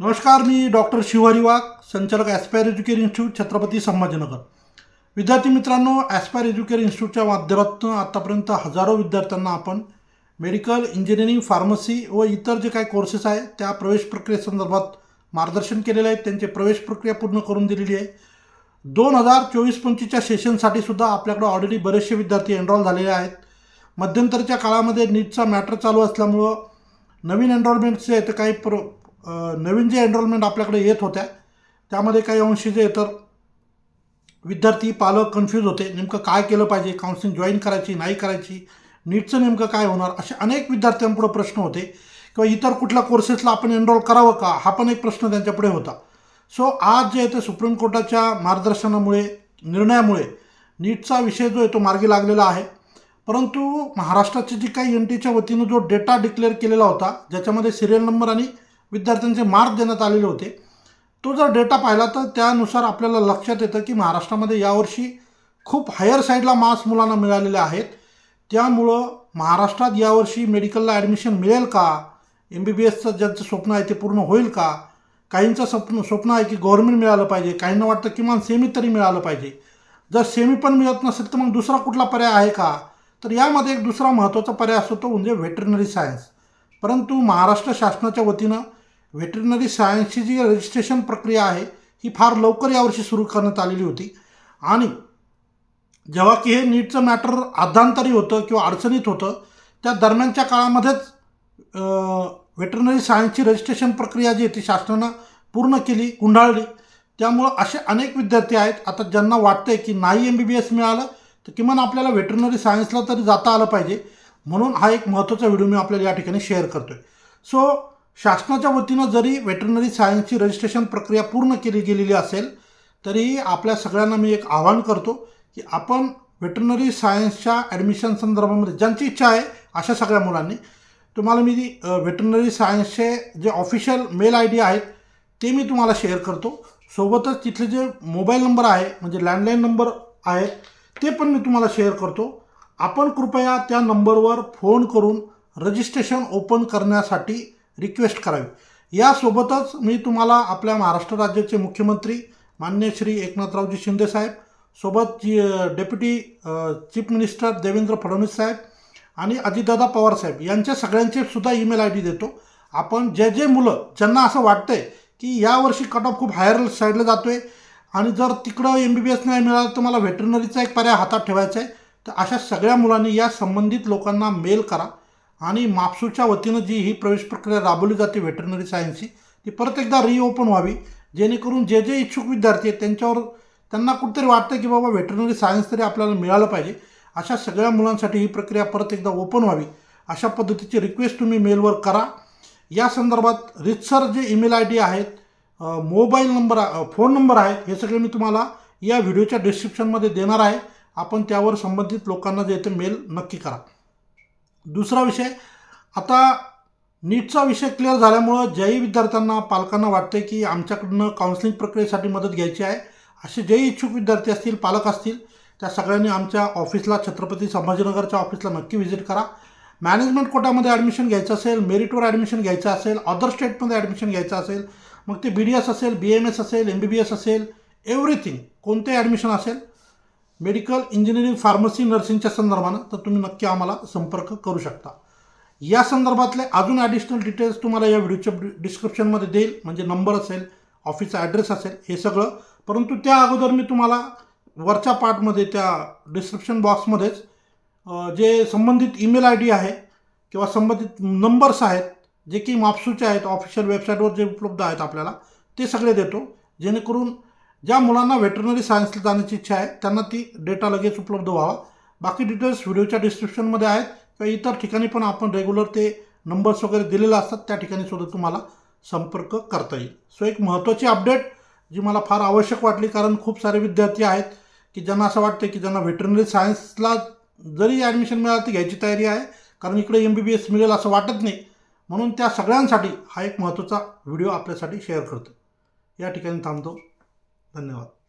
नमस्कार मी डॉक्टर शिवहरी वाघ संचालक aspire educare institute Chhatrapati Sambhajinagar. विद्यार्थी मित्रांनो ॲस्पायर एज्युकेअर इन्स्टिट्यूटच्या माध्यमातून आत्तापर्यंत हजारो विद्यार्थ्यांना आपण मेडिकल इंजिनिअरिंग फार्मसी व इतर जे काही कोर्सेस आहे त्या प्रवेश प्रक्रियेसंदर्भात मार्गदर्शन केलेले आहे. त्यांची प्रवेश प्रक्रिया पूर्ण करून दिलेली आहे. दोन हजार चोवीस पंचवीसच्या सेशनसाठी सुद्धा आपल्याकडे ऑलरेडी बरेचसे विद्यार्थी एनरॉल झालेले आहेत. मध्यंतरीच्या काळामध्ये नीटचा मॅटर चालू असल्यामुळं नवीन एनरोलमेंटचे आहेत काही प्र नवीन जे एनरोलमेंट आपल्याकडे येत होत्या त्यामध्ये काही अंशी जे तर विद्यार्थी पालक कन्फ्यूज होते. नेमकं काय केलं पाहिजे? काउन्सिलिंग जॉईन करायची नाही करायची? नीटचं नेमकं काय होणार? असे अनेक विद्यार्थ्यांपुढे प्रश्न होते. किंवा इतर कुठल्या कोर्सेसला आपण एनरोल करावं का? हा पण एक प्रश्न त्यांच्यापुढे होता. सो आज जे आहे ते सुप्रीम कोर्टाच्या मार्गदर्शनामुळे निर्णयामुळे नीटचा विषय जो आहे तो मार्गी लागलेला आहे. परंतु महाराष्ट्राची जी काही एन टीच्या वतीनं जो डेटा डिक्लेअर केलेला होता ज्याच्यामध्ये सिरियल नंबर आणि विद्यार्थ्यांचे मार्क देण्यात आलेले होते. तो जर डेटा पाहिला तर त्यानुसार आपल्याला लक्षात येतं की महाराष्ट्रामध्ये यावर्षी खूप हायर साईडला मार्क्स मुलांना मिळालेले आहेत. त्यामुळं महाराष्ट्रात यावर्षी मेडिकलला ॲडमिशन मिळेल का? एम बी बी एसचं ज्यांचं स्वप्न आहे ते पूर्ण होईल का? काहींचं स्वप्न स्वप्न आहे की गव्हर्मेंट मिळालं पाहिजे. काहींना वाटतं किमान सेमी तरी मिळालं पाहिजे. जर सेमी पण मिळत नसेल तर मग दुसरा कुठला पर्याय आहे का? तर यामध्ये एक दुसरा महत्त्वाचा पर्याय असतो तो म्हणजे व्हेटरनरी सायन्स परंतु महाराष्ट्र शासनाच्या वतीनं व्हेटरनरी सायन्सची जी रजिस्ट्रेशन प्रक्रिया आहे ही फार लवकर यावर्षी सुरू करण्यात आलेली होती. आणि जेव्हा की हे नीटचं मॅटर अध्यांतरी होतं किंवा अडचणीत होतं त्या दरम्यानच्या काळामध्येच व्हेटरनरी सायन्सची रजिस्ट्रेशन प्रक्रिया जी आहे ती शासनानं पूर्ण केली गुंडाळली. त्यामुळं असे अनेक विद्यार्थी आहेत आता ज्यांना वाटतंय की नाही एम बी बी एस मिळालं तर किमान आपल्याला व्हेटरनरी सायन्सला तरी जाता आलं पाहिजे. म्हणून हा एक महत्त्वाचा व्हिडिओ मी आपल्याला या ठिकाणी शेअर करतो आहे सो शासनाच्या वतीनं जरी व्हेटरनरी सायन्सची रजिस्ट्रेशन प्रक्रिया पूर्ण केली गेलेली असेल तरी आपल्या सगळ्यांना मी एक आवाहन करतो की आपण व्हेटरनरी सायन्सच्या ॲडमिशन संदर्भामध्ये ज्यांची इच्छा आहे अशा सगळ्या मुलांनी तुम्हाला मी व्हेटरनरी सायन्सचे जे ऑफिशियल मेल आय डी आहेत ते मी तुम्हाला शेअर करतो. सोबतच तिथले जे मोबाईल नंबर आहे म्हणजे लँडलाईन नंबर आहे ते पण मी तुम्हाला शेअर करतो. आपण कृपया त्या नंबरवर फोन करून रजिस्ट्रेशन ओपन करण्यासाठी रिक्वेस्ट करावी. यासोबतच मी तुम्हाला आपल्या महाराष्ट्र राज्याचे मुख्यमंत्री मान्य श्री एकनाथरावजी शिंदे साहेब सोबत ji deputy chief minister Devendra Fadnavis साहेब आणि अजितदादा पवार साहेब यांच्या सगळ्यांचे सुद्धा ईमेल आय डी देतो. आपण जे जे मुलं ज्यांना असं वाटतंय की यावर्षी कट ऑफ खूप हायर साईडला जातो आहे आणि जर तिकडं एम बी बी एस नाही मिळालं तर मला व्हेटरनरीचा एक पर्याय हातात ठेवायचा आहे तर अशा सगळ्या मुलांनी या संबंधित लोकांना मेल करा. आणि मापसूच्या वतीनं जी ही प्रवेश प्रक्रिया राबवली जाते व्हेटरनरी सायन्सची ती परत एकदा रिओपन व्हावी. जेणेकरून जे जे इच्छुक विद्यार्थी आहेत त्यांच्यावर त्यांना कुठेतरी वाटतं की बाबा व्हेटरनरी सायन्स तरी आपल्याला मिळालं पाहिजे. अशा सगळ्या मुलांसाठी ही प्रक्रिया परत एकदा ओपन व्हावी. अशा पद्धतीची रिक्वेस्ट तुम्ही मेलवर करा. या संदर्भात रितसर जे ईमेल आय डी आहेत मोबाईल नंबर फोन नंबर आहेत हे सगळे मी तुम्हाला या व्हिडिओच्या डिस्क्रिप्शनमध्ये देणार आहे. आपण त्यावर संबंधित लोकांना जे ते मेल नक्की करा. दुसरा विषय आता नीटचा विषय क्लिअर झाल्यामुळं ज्याही विद्यार्थ्यांना पालकांना वाटते की आमच्याकडनं काउन्सिलिंग प्रक्रियेसाठी मदत घ्यायची आहे असे जेही इच्छुक विद्यार्थी असतील पालक असतील त्या सगळ्यांनी आमच्या ऑफिसला छत्रपती संभाजीनगरच्या ऑफिसला नक्की व्हिजिट करा. मॅनेजमेंट कोटामध्ये ॲडमिशन घ्यायचं असेल मेरिटवर ॲडमिशन घ्यायचं असेल अदर स्टेटमध्ये ॲडमिशन घ्यायचं असेल मग ते बी डी एस असेल बी एम एस असेल एम बी बी एस असेल एव्हरीथिंग कोणते ॲडमिशन असेल मेडिकल इंजिनिअरिंग फार्मसी नर्सिंगच्या संदर्भानं तर तुम्ही नक्की आम्हाला संपर्क करू शकता. या संदर्भातले अजून ॲडिशनल डिटेल्स तुम्हाला या व्हिडिओच्या डिस्क्रिप्शनमध्ये देईल. म्हणजे नंबर असेल ऑफिसचा ॲड्रेस असेल हे सगळं. परंतु त्या अगोदर मी तुम्हाला वरच्या पार्टमध्ये त्या डिस्क्रिप्शन बॉक्समध्येच जे संबंधित ईमेल आय डी आहे किंवा संबंधित नंबर्स आहेत जे की मापसूचे आहेत ऑफिशियल वेबसाईटवर जे उपलब्ध आहेत आपल्याला ते सगळे देतो. जेणेकरून ज्या मुलांना व्हेटरनरी सायन्सला जाण्याची इच्छा आहे त्यांना ती डेटा लगेच उपलब्ध व्हावा. बाकी डिटेल्स व्हिडिओच्या डिस्क्रिप्शनमध्ये आहेत. किंवा इतर ठिकाणी पण आपण रेग्युलर ते नंबर्स वगैरे दिलेले असतात त्या ठिकाणी सुद्धा तुम्हाला संपर्क करता येईल. सो एक महत्त्वाची अपडेट जी मला फार आवश्यक वाटली कारण खूप सारे विद्यार्थी आहेत की ज्यांना असं वाटतं की ज्यांना व्हेटरनरी सायन्सला जरी ॲडमिशन मिळालं तर घ्यायची तयारी आहे कारण इकडे एम बी बी एस मिळेल असं वाटत नाही. म्हणून त्या सगळ्यांसाठी हा एक महत्त्वाचा व्हिडिओ आपल्यासाठी शेअर करतो. या ठिकाणी थांबतो. धन्यवाद.